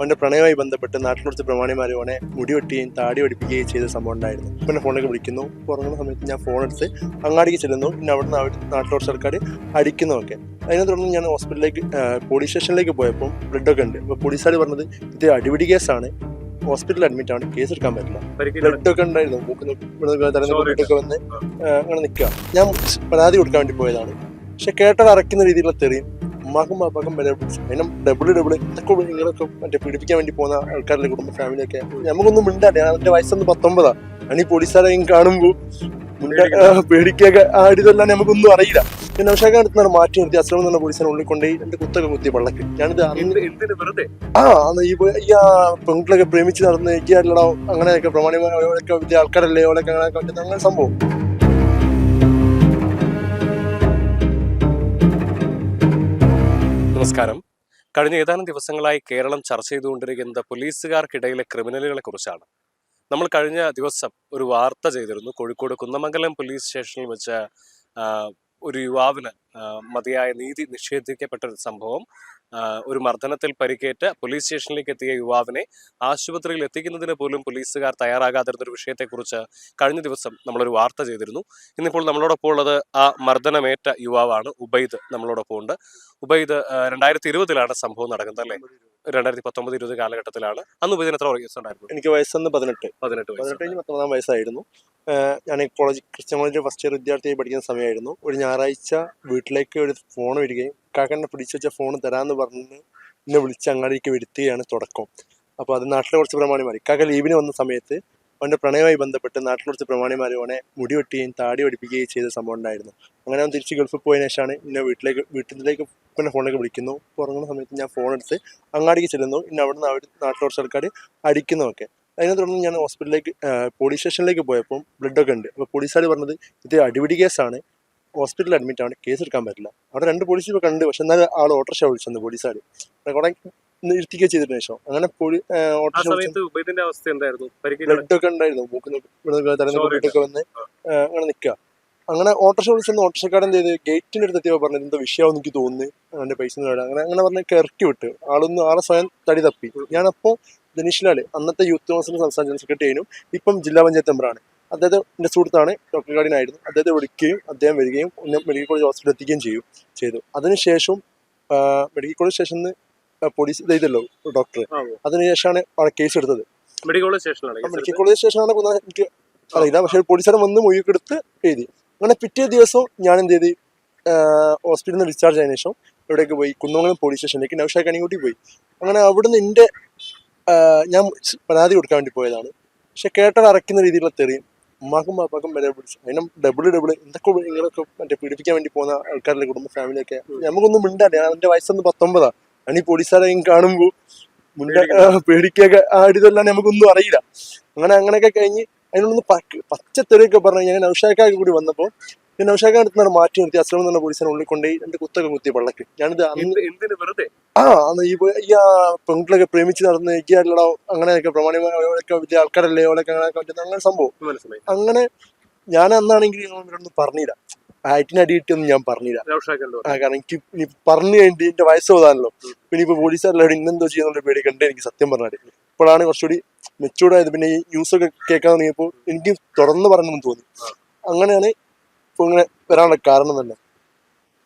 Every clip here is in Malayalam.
അവന്റെ പ്രണയവുമായി ബന്ധപ്പെട്ട് നാട്ടിലൊരുത്ത് പ്രമാണിമാരെ അവനെ മുടി വെട്ടുകയും താടി പഠിപ്പിക്കുകയും ചെയ്ത സംഭവം ഉണ്ടായിരുന്നു. പിന്നെ ഫോണിലേക്ക് വിളിക്കുന്നു. ഉറങ്ങുന്ന സമയത്ത് ഞാൻ ഫോൺ എടുത്ത് അങ്ങാടിക്ക് ചെല്ലുന്നു. പിന്നെ അവിടുന്ന് അവർ നാട്ടിലോട്ട് സർക്കാർ അടിക്കുന്നതൊക്കെ. അതിനെ തുടർന്ന് ഞാൻ ഹോസ്പിറ്റലിലേക്ക് പോലീസ് സ്റ്റേഷനിലേക്ക് പോയപ്പോൾ ബ്ലഡൊക്കെ ഉണ്ട്. അപ്പോൾ പോലീസുകാർ പറഞ്ഞത് ഇത് അടിപിടി കേസാണ്. ഹോസ്പിറ്റലിൽ അഡ്മിറ്റ് ആണ്. കേസ് എടുക്കാൻ പറ്റില്ല. ബ്ലഡ് ഒക്കെ ഉണ്ടായിരുന്നു. മൂക്ക് തലനൊക്കെ വന്ന് അങ്ങനെ നിൽക്കുക. ഞാൻ പരാതി കൊടുക്കാൻ വേണ്ടി പോയതാണ്. പക്ഷെ കേട്ടത് അറയ്ക്കുന്ന രീതിയിലുള്ള തെറിയും ഉമ്മാക്കും പാപ്പാക്കും വില പിടിച്ചു അതിനും ഡബിൾ ഡബിൾ ഇതൊക്കെ ഇങ്ങനെയൊക്കെ മറ്റേ പീഡിപ്പിക്കാൻ വേണ്ടി പോകുന്ന ആൾക്കാരുടെ കുടുംബ ഫാമിലിയൊക്കെ നമുക്കൊന്നും മിണ്ടാട്ടെ എന്റെ വയസ്സൊന്ന് പത്തൊമ്പതാ. ഞാൻ ഈ പോലീസുകാരെയും കാണുമ്പോൾ പേടിക്കൊക്കെ ആ ഇതെല്ലാം നമുക്കൊന്നും അറിയില്ല. പിന്നെ നൗഷാഖ് അടുത്താണ് മാറ്റി നിർത്തി. അസ്ലം എന്ന പോലീസിനെ ഉള്ളിൽ കൊണ്ടുപോയി എന്റെ കുത്തൊക്കെ കുത്തി പള്ളക്ക്. ഞാനിത് ആ അന്ന് ഈ പെൺകുട്ടികളൊക്കെ പ്രേമിച്ച് നടന്ന് എനിക്ക് അല്ലടോ അങ്ങനെയൊക്കെ പ്രമാണിമാരൊക്കെ ആൾക്കാരല്ലേ അവളൊക്കെ അങ്ങനെ പറ്റുന്ന അങ്ങനെ സംഭവം. നമസ്കാരം. കഴിഞ്ഞ ഏതാനും ദിവസങ്ങളായി കേരളം ചർച്ച ചെയ്തുകൊണ്ടിരിക്കുന്നത് പോലീസുകാർക്കിടയിലെ ക്രിമിനലുകളെ കുറിച്ചാണ്. നമ്മൾ കഴിഞ്ഞ ദിവസം ഒരു വാർത്ത ചെയ്തിരുന്നു. കോഴിക്കോട് കുന്നമംഗലം പോലീസ് സ്റ്റേഷനിൽ വെച്ച് ഒരു യുവാവിന് മതിയായ നീതി നിഷേധിക്കപ്പെട്ട ഒരു സംഭവം ഒരു മർദ്ദനത്തിൽ പരിക്കേറ്റ് പോലീസ് സ്റ്റേഷനിലേക്ക് എത്തിയ യുവാവിനെ ആശുപത്രിയിൽ എത്തിക്കുന്നതിന് പോലും പോലീസുകാർ തയ്യാറാകാതിരുന്ന ഒരു വിഷയത്തെക്കുറിച്ച് കഴിഞ്ഞ ദിവസം നമ്മളൊരു വാർത്ത ചെയ്തിരുന്നു. ഇന്നിപ്പോൾ നമ്മളോടൊപ്പം ഉള്ളത് ആ മർദ്ദനമേറ്റ യുവാവാണ് ഉബൈദ് നമ്മളോടൊപ്പം ഉണ്ട്. ഉബൈദ് രണ്ടായിരത്തി ഇരുപതിലാണ് സംഭവം നടക്കുന്നത് അല്ലേ? രണ്ടായിരത്തി പത്തൊമ്പത് ഇരുപത് കാലഘട്ടത്തിലാണ്. അന്ന് ഉബൈദിന് എത്ര വയസ്സുണ്ടായിരുന്നു? എനിക്ക് വയസ്സെന്ന് പതിനെട്ട്. പതിനെട്ട് പതിനെട്ട് വയസ്സ് പത്തൊമ്പതാം വയസ്സായിരുന്നു. ഞാൻ കോളേജ് ക്രിസ്ത്യൻ കോളേജിൽ ഫസ്റ്റ് ഇയർ വിദ്യാർത്ഥിയായി പഠിക്കുന്ന സമയമായിരുന്നു. ഒരു ഞായറാഴ്ച വീട്ടിലേക്ക് ഒരു ഫോൺ വരികയും കാക്കനെ പിടിച്ചു വെച്ച ഫോൺ തരാമെന്ന് പറഞ്ഞ് എന്നെ വിളിച്ച് അങ്ങാടിക്ക് വരുത്തുകയാണ് തുടക്കം. അപ്പോൾ അത് നാട്ടിലെ കുറച്ച് പ്രമാണിമാർ കാക്ക ലീവിന് വന്ന സമയത്ത് അവന്റെ പ്രണയമായി ബന്ധപ്പെട്ട് നാട്ടിലെ കുറച്ച് പ്രമാണിമാർ അവനെ മുടി വെട്ടുകയും താടി പഠിപ്പിക്കുകയും ചെയ്ത സംഭവം ഉണ്ടായിരുന്നു. അങ്ങനെ അവൻ തിരിച്ച് ഗൾഫിൽ പോയതിനു ശേഷമാണ് എന്നെ വീട്ടിലേക്ക് വീട്ടിലേക്ക് പിന്നെ ഫോണിലേക്ക് വിളിക്കുന്നു. ഉറങ്ങുന്ന സമയത്ത് ഞാൻ ഫോൺ എടുത്ത് അങ്ങാടിക്ക് ചെല്ലുന്നു. പിന്നെ അവിടുന്ന് അവർ നാട്ടിലെ കുറച്ച് ആൾക്കാർ അടിക്കുന്നതൊക്കെ. അതിനെ തുടർന്ന് ഞാൻ ഹോസ്പിറ്റലിലേക്ക് പോലീസ് സ്റ്റേഷനിലേക്ക് പോയപ്പോൾ ബ്ലഡൊക്കെ ഉണ്ട്. അപ്പോൾ പോലീസുകാർ പറഞ്ഞത് ഇത് അടിപിടി കേസാണ്. ഹോസ്പിറ്റലിൽ അഡ്മിറ്റ് ആണ്. കേസ് എടുക്കാൻ പറ്റില്ല. അവിടെ രണ്ട് പോലീസ് ഇപ്പോൾ കണ്ട്. പക്ഷെ എന്നാൽ ആൾ ഓട്ടോറിക്ഷ വിളിച്ചു പോലീസുകാർ കുറെ നിർത്തിക്കുക ചെയ്തതിനു ശേഷം. അങ്ങനെ ബ്ലഡൊക്കെ ഉണ്ടായിരുന്നു. തലനൊക്കെ വന്ന് അങ്ങനെ നിൽക്കുക അങ്ങനെ ഓട്ടോറിക്ഷ വിളിച്ചെന്ന് ഓട്ടോറിക്ഷക്കാരൻ എന്ത് ചെയ്ത്? ഗേറ്റിന്റെ അടുത്ത് എത്തിയപ്പോൾ പറഞ്ഞത് എന്തോ വിഷയമാവും എനിക്ക് തോന്നുന്നു. അവന്റെ പൈസ വേണ്ട അങ്ങനെ അങ്ങനെ പറഞ്ഞ് കിറക്കി വിട്ട്. ആളൊന്ന് ആളെ സ്വയം തടി തപ്പി. ഞാനപ്പോൾ ധനീഷ് ലാൽ അന്നത്തെ യൂത്ത് കൗൺസിൽ സംസ്ഥാന ജനറൽ സെക്രട്ടറിയും ഇപ്പം ജില്ലാ പഞ്ചായത്ത് മെമ്പറാണ് അദ്ദേഹം എന്റെ സുഹൃത്താണ് ഡോക്ടർ ഗാർഡിനായിരുന്നു അദ്ദേഹത്തെ വിളിക്കുകയും അദ്ദേഹം വരികയും ഒന്ന് മെഡിക്കൽ കോളേജ് ഹോസ്പിറ്റലിൽ എത്തിക്കുകയും ചെയ്യും ചെയ്തു. അതിനുശേഷം മെഡിക്കൽ കോളേജ് സ്റ്റേഷനിൽ നിന്ന് പോലീസ് ഇതല്ലോ ചെയ്തല്ലോ ഡോക്ടർ. അതിനുശേഷമാണ് അവിടെ കേസ് എടുത്തത്. മെഡിക്കൽ കോളേജ് സ്റ്റേഷനാണ് മെഡിക്കൽ കോളേജ് സ്റ്റേഷനാണ് എനിക്ക് അറിയില്ല. പക്ഷേ പോലീസുകാരൻ വന്ന് മൊഴിയൊക്കെ എടുത്ത് എഴുതി. അങ്ങനെ പിറ്റേ ദിവസം ഞാൻ എന്ത് ചെയ്തു? ഹോസ്പിറ്റലിൽ നിന്ന് ഡിസ്ചാർജ് ആയതിനു ശേഷം ഇവിടേക്ക് പോയി. കുന്നമംഗലം പോലീസ് സ്റ്റേഷനിലേക്ക് നൗഷാ കണിക്കുട്ടി പോയി. അങ്ങനെ അവിടുന്ന് എന്റെ ഞാൻ പരാതി കൊടുക്കാൻ വേണ്ടി പോയതാണ്. പക്ഷെ കേട്ടത് അറയ്ക്കുന്ന രീതിയിലുള്ള തെറിയും ഉമ്മാക്കും പാപ്പാക്കും വരെ പിടിച്ചു. അതിനും ഡബിൾ ഡബിൾ എന്തൊക്കെ ഇങ്ങനെയൊക്കെ മറ്റേ പീഡിപ്പിക്കാൻ വേണ്ടി പോകുന്ന ആൾക്കാരുടെ കുടുംബ ഫാമിലിയൊക്കെ നമുക്കൊന്നും മിണ്ടാതെ ഞാൻ എന്റെ വയസ്സൊന്ന് പത്തൊമ്പതാ. അനി ഈ പോലീസുകാരെയും കാണുമ്പോൾ മുണ്ട പേടിക്കൊക്കെ ആ ഇതെല്ലാം നമുക്കൊന്നും അറിയില്ല. അങ്ങനെ അങ്ങനെയൊക്കെ കഴിഞ്ഞ് അതിനൊന്ന് പച്ചത്തെറിയൊക്കെ പറഞ്ഞു ഞാൻ നൗഷാക്കാക്ക് കൂടി വന്നപ്പോൾ ഞാൻ നൗഷാക്ക അടുത്താണ് മാറ്റി നിർത്തി അസ്ലം എന്ന പോലീസിനെ ഉള്ളിൽ കൊണ്ടുപോയി രണ്ട് കുത്തൊക്കെ കുത്തി പള്ളക്ക് ഞാനിത് എന്തിനു വെറുതെ? ആ അന്ന് ഈ ഈ പെൺകുട്ടികളൊക്കെ പ്രേമിച്ച് നടന്ന് ഇരിക്കാറില്ലടോ അങ്ങനെയൊക്കെ പ്രമാണിമാരൊക്കെ വലിയ ആൾക്കാരല്ലേ അവളൊക്കെ അങ്ങനെ പറ്റുന്ന അങ്ങനെ സംഭവം. മനസ്സിലായി. അങ്ങനെ ഞാൻ അന്നാണെങ്കിൽ ഇവരൊന്നും പറഞ്ഞില്ല. ഹൈറ്റിന് അടിയിട്ടൊന്നും ഞാൻ പറഞ്ഞില്ല. ആ കാരണം എനിക്ക് ഇനി പറഞ്ഞു കഴിഞ്ഞിട്ട് എന്റെ വയസ്സ് പോകാനല്ലോ. പിന്നെ ഇപ്പൊ പോലീസുകാരെല്ലാം ഇന്നെന്തോ ചെയ്യുന്നുള്ള പേടി കണ്ടേ എനിക്ക് സത്യം പറഞ്ഞാൽ. ഇപ്പോഴാണ് കുറച്ചുകൂടി മെച്ചൂർഡ് ആയത്. പിന്നെ ഈ ന്യൂസ് ഒക്കെ കേൾക്കാൻ തുടങ്ങിയപ്പോൾ എനിക്ക് തുറന്ന് പറഞ്ഞെന്ന് തോന്നി. അങ്ങനെയാണ് ഇപ്പൊ ഇങ്ങനെ വരാനുള്ള കാരണം തന്നെ.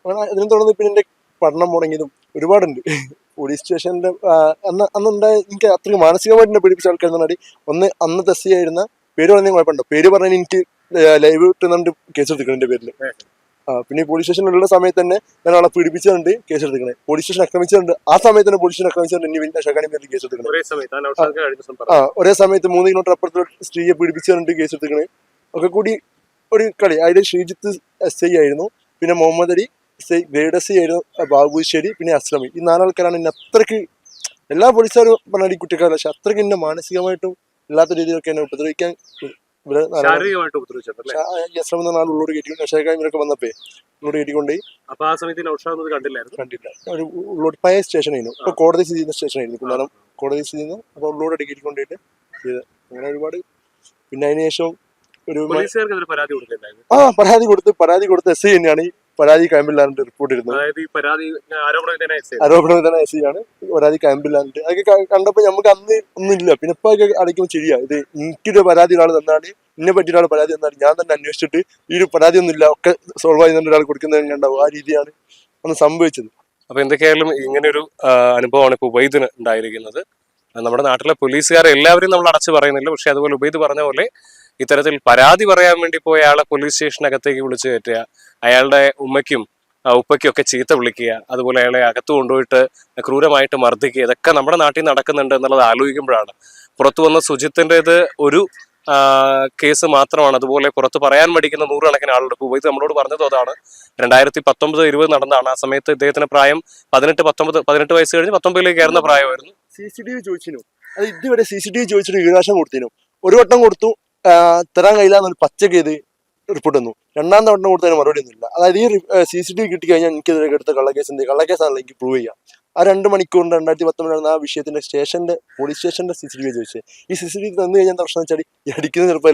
അങ്ങനെ ഇതിനെ തുടർന്ന് പിന്നെ എന്റെ പഠനം മുടങ്ങിയതും ഒരുപാടുണ്ട്. പോലീസ് സ്റ്റേഷനിലെ അന്ന് അന്നുണ്ടായ എനിക്ക് അത്രയും മാനസികമായിട്ട് എന്നെ പേടിപ്പിച്ച ആൾക്കാർ എന്ന് പറഞ്ഞാൽ ഒന്ന് അന്ന് എസ് ആയിരുന്ന പേര് പറഞ്ഞാൽ കുഴപ്പമുണ്ടോ? പേര് പറഞ്ഞാൽ എനിക്ക് ലൈവ് കിട്ടുന്നുണ്ട് കേസ് എടുത്തിട്ടുണ്ട് എന്റെ പേരിൽ ആ പിന്നെ പോലീസ് സ്റ്റേഷനിലുള്ള സമയത്ത് തന്നെ ഞാൻ ആളെ പീഡിപ്പിച്ചിട്ടുണ്ട് കേസ് എടുത്തിക്കണേ പോലീസ് സ്റ്റേഷൻ ആക്രമിച്ചിട്ടുണ്ട് ആ സമയത്ത് തന്നെ പോലീസ് സ്റ്റേഷൻ ആക്രമിച്ചിട്ടുണ്ട് ഇനി വലിയ ഷകാനി പേരിൽ കേസ് എടുക്കണം ആ പറഞ്ഞു ഒരേ സമയത്ത് മൂന്ന് കിലോമീറ്റർ അപ്പുറത്തുള്ള സ്ത്രീയെ പീഡിപ്പിച്ചിട്ടുണ്ട് കേസ് എടുത്തിക്കണേ ഒക്കെ കൂടി ഒരു കളി. അതിൽ ശ്രീജിത്ത് എസ് ഐ ആയിരുന്നു പിന്നെ Muhammad Ali S I grade S I ആയിരുന്നു ബാബുശ്ശേരി പിന്നെ അസ്ലമി. ഈ നാലാൾക്കാരാണ് എന്നെ അത്രയ്ക്ക് എല്ലാ പോലീസുകാരും പറഞ്ഞാൽ ഈ കുട്ടിക്കാരല്ല. പക്ഷെ അത്രയ്ക്ക് എന്നെ മാനസികമായിട്ടും ഇല്ലാത്ത രീതിയിലൊക്കെ എന്നെ ഉപദ്രവിക്കാൻ ഇവിടെ അസ്ലം എന്ന നാൾ ഉള്ളോട് കയറ്റി ഇവരൊക്കെ വന്നപ്പേ ഉള്ളോട് കയറ്റിക്കൊണ്ടേ അപ്പൊ ആ സമയത്ത് കണ്ടില്ലായിരുന്നു? കണ്ടില്ല. ഒരു ഉള്ളോട് പഴയ സ്റ്റേഷനായിരുന്നു ഇപ്പൊ കോടതി സ്ഥിതി ചെയ്യുന്ന സ്റ്റേഷനായിരുന്നു കുന്നാലം കോടതി സ്ഥിതി ചെയ്യുന്നു. അപ്പൊ ഉള്ളോട് അടിക്കേറ്റിക്കൊണ്ടിട്ട് കൊണ്ടിട്ട് ചെയ്ത് അങ്ങനെ ഒരുപാട്. പിന്നെ അതിന് ശേഷം ഒരു ആ പരാതി കൊടുത്ത് പരാതി കൊടുത്ത് എസ് ഐ തന്നെയാണ് ഈ പരാതി ക്യാമ്പില്ലാണ്ട് റിപ്പോർട്ട് ഇരുന്നു അതായത് ഈ പരാതി ആരോപണം തന്നെ എസ് ഐ ആണ് പരാതി ക്യാമ്പില്ലാണ്ട് അതൊക്കെ കണ്ടപ്പോ നമുക്ക് അന്ന് ഒന്നുമില്ല. പിന്നെ ഇപ്പൊ ഒക്കെ അടയ്ക്കുമ്പോൾ ശരിയാ. ഇത് എനിക്കൊരു പരാതി ഒരാൾ തന്നാണ് എന്നെ പറ്റി ഒരാൾ പരാതി തന്നാണ് ഞാൻ തന്നെ അന്വേഷിച്ചിട്ട് ഈ ഒരു പരാതി ഒന്നുമില്ല. ഒക്കെ സോൾവ് ആയി ഒരാൾ കൊടുക്കുന്നത് ഉണ്ടാവും ആ രീതിയാണ് അന്ന് സംഭവിച്ചത്. അപ്പൊ എന്തൊക്കെയായാലും ഇങ്ങനെ ഒരു അനുഭവമാണ് ഇപ്പൊ ഉബൈദിന് ഉണ്ടായിരിക്കുന്നത്. നമ്മുടെ നാട്ടിലെ പോലീസുകാരെ എല്ലാവരും നമ്മൾ അടച്ചു പറയുന്നില്ല. പക്ഷെ അതുപോലെ ഉബൈദ് പറഞ്ഞ പോലെ ഇത്തരത്തിൽ പരാതി പറയാൻ വേണ്ടി പോയ ആളെ പോലീസ് സ്റ്റേഷനകത്തേക്ക് വിളിച്ചു കയറ്റുക. അയാളുടെ ഉമ്മയ്ക്കും ഉപ്പയ്ക്കും ഒക്കെ ചീത്ത വിളിക്കുക. അതുപോലെ അയാളെ അകത്ത് കൊണ്ടുപോയിട്ട് ക്രൂരമായിട്ട് മർദ്ദിക്കുക. ഇതൊക്കെ നമ്മുടെ നാട്ടിൽ നടക്കുന്നുണ്ട് എന്നുള്ളത് ആലോചിക്കുമ്പോഴാണ്. പുറത്തു വന്ന സുജിത്തിന്റെത് ഒരു കേസ് മാത്രമാണ്. അതുപോലെ പുറത്ത് പറയാൻ മടിക്കുന്ന നൂറുകണക്കിന് ആളുണ്ട്. ഉബൈദ് നമ്മളോട് പറഞ്ഞത് അതാണ്. രണ്ടായിരത്തി പത്തൊമ്പത് ഇരുപത് നടന്നതാണ്. ആ സമയത്ത് ഇദ്ദേഹത്തിന് പ്രായം പതിനെട്ട് പത്തൊമ്പത് പതിനെട്ട് വയസ്സ് കഴിഞ്ഞ് പത്തൊമ്പതിലേക്ക് കയറുന്ന പ്രായമായിരുന്നു. സി സി ടി വി ചോദിച്ചിരുന്നു. അത് ഇതുവരെ സി സി ടി വി ചോദിച്ചിട്ട് ഒരു വട്ടം കൊടുത്തു. തരാൻ കഴിയില്ല എന്നൊരു പച്ചക്ക് ഇത് റിപ്പോർട്ട് തന്നു രണ്ടാം തവണ കൊടുത്തതിന് മറുപടി ഒന്നുമില്ല. അതായത് ഈ സി സി ടി വി കിട്ടി കഴിഞ്ഞാൽ എനിക്കെതിരെ എടുത്ത കള്ളക്കേസ് എന്ത് കള്ളക്കേസാണല്ലോ എനിക്ക് പ്രൂവ് ചെയ്യാം. ആ രണ്ട് മണിക്കൂറിന് രണ്ടായിരത്തി പത്തൊമ്പത് നടന്ന ആ വിഷയത്തിന്റെ സ്റ്റേഷന്റെ പോലീസ് സ്റ്റേഷന്റെ സി സി ടി വി ചോദിച്ചത്. ഈ സി സി ടി വി തന്നു കഴിഞ്ഞാൽ പ്രശ്നം വെച്ചാൽ ഈ അടിക്കുന്ന ചിലപ്പോൾ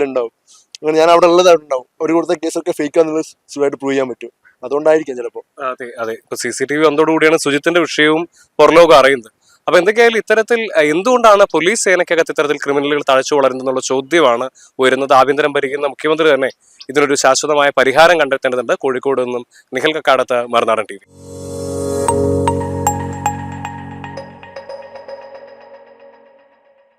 അങ്ങനെ ഞാൻ അവിടെ ഉള്ളതായിട്ട് ഉണ്ടാവും. ഒരു കൊടുത്ത കേസൊക്കെ ഫേക്ക് ആണെന്നുള്ളത് സുഖമായിട്ട് പ്രൂവ് ചെയ്യാൻ പറ്റും. അതുകൊണ്ടായിരിക്കാം ചിലപ്പോൾ അതെ അതെ. ഇപ്പൊ സി സി ടി വി വന്നതോടുകൂടിയാണ് സുജിത്തിന്റെ വിഷയവും പുറലോകം അറിയുന്നത്. അപ്പൊ എന്തൊക്കെയായാലും ഇത്തരത്തിൽ എന്തുകൊണ്ടാണ് പോലീസ് സേനയ്ക്കകത്ത് ഇത്തരത്തിൽ ക്രിമിനലുകൾ തഴച്ചു വളരുന്നുള്ള ചോദ്യമാണ് ഉയരുന്നത്. ആഭ്യന്തരം ഭരിക്കുന്ന മുഖ്യമന്ത്രി തന്നെ ഇതിനൊരു ശാശ്വതമായ പരിഹാരം കണ്ടെത്തേണ്ടതുണ്ട്. കോഴിക്കോട് നിന്നും നിഖൽ കക്കാടത്ത് മറുനാടൻ ടി